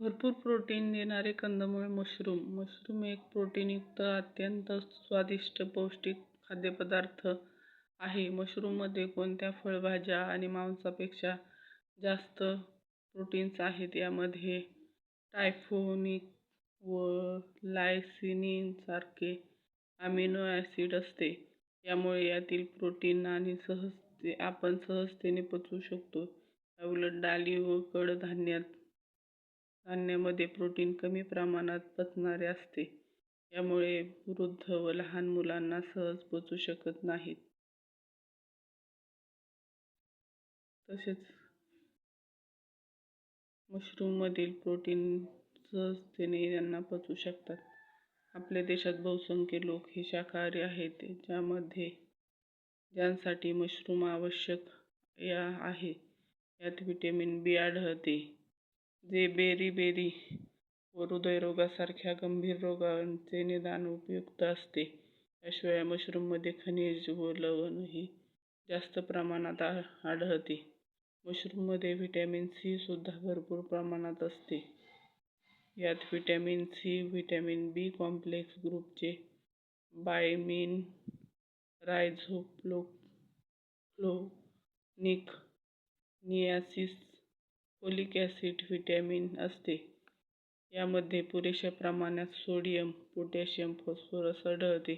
भरपूर प्रोटीन देणारे कंदमुळे मशरूम मशरूम एक प्रोटीनयुक्त अत्यंत स्वादिष्ट पौष्टिक खाद्यपदार्थ आहे. मशरूममध्ये कोणत्या फळभाज्या आणि मांसापेक्षा जास्त प्रोटीन्स आहेत? यामध्ये टायफोनिक व लायसिनिनसारखे अमिनो ॲसिड असते. यामुळे यातील प्रोटीन आणि सहजते आपण सहजतेने पचवू शकतो. उलट डाळी व कडधान्यात धान्यामध्ये प्रोटीन कमी प्रमाणात पचणारे असते. यामुळे वृद्ध व लहान मुलांना सहज पचू शकत नाहीत. तसेच मशरूममधील प्रोटीन सहजतेने यांना पचू शकतात. आपल्या देशात बहुसंख्य लोक हे शाकाहारी आहेत ज्यामध्ये ज्यांसाठी मशरूम आवश्यक या आहे. यात व्हिटॅमिन बी आढळते. जे बेरी बेरी व हृदयरोगासारख्या गंभीर रोगांचे निदान उपयुक्त असते याशिवाय मशरूममध्ये खनिज व लवणही जास्त प्रमाणात आढळते. मशरूममध्ये व्हिटॅमिन सी सुद्धा भरपूर प्रमाणात असते. यात vitamin C vitamin B complex ग्रुपचे बायमिन फ्लोनिक नियासिस फोलिक ॲसिड व्हिटॅमिन असते. यामध्ये पुरेशा प्रमाणात सोडियम पोटॅशियम फॉस्फरस आढळते.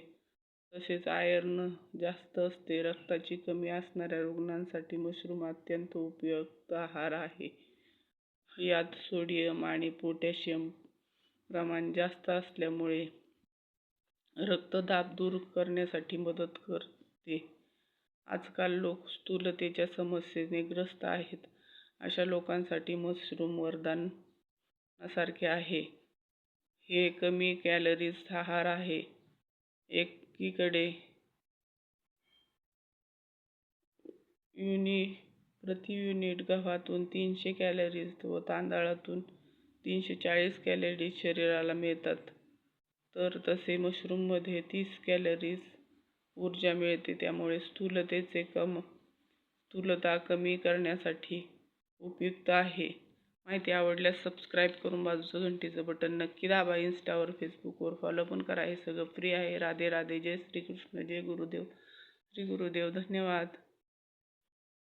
तसेच आयर्न जास्त असते. रक्ताची कमी असणाऱ्या रुग्णांसाठी मशरूम अत्यंत उपयुक्त आहार आहे. यात सोडियम आणि पोटॅशियम प्रमाण जास्त असल्यामुळे रक्तदाब दूर करण्यासाठी मदत करते. आजकाल लोक स्थूलतेच्या समस्येने ग्रस्त आहेत. अशा लोकांसाठी मशरूम वरदानासारखे आहे. हे कमी कॅलरीज आहार आहे. एकीकडे युनि प्रति युनिट गव्हातून तीनशे कॅलरीज व तांदळातून तीनशे चाळीस कॅलरीज शरीराला मिळतात. तर तसे मशरूममध्ये तीस कॅलरीज ऊर्जा मिळते. त्यामुळे स्थूलतेचे कम स्थूलता कमी करण्यासाठी उपयुक्त आहे. माहिती आवडल्यास सबस्क्राईब करून बाजूचं घंटीचं बटन नक्की दाबा. इन्स्टावर फेसबुकवर फॉलो पण करा. हे सगळं फ्री आहे. राधे राधे. जय श्रीकृष्ण. जय गुरुदेव. श्री गुरुदेव धन्यवाद.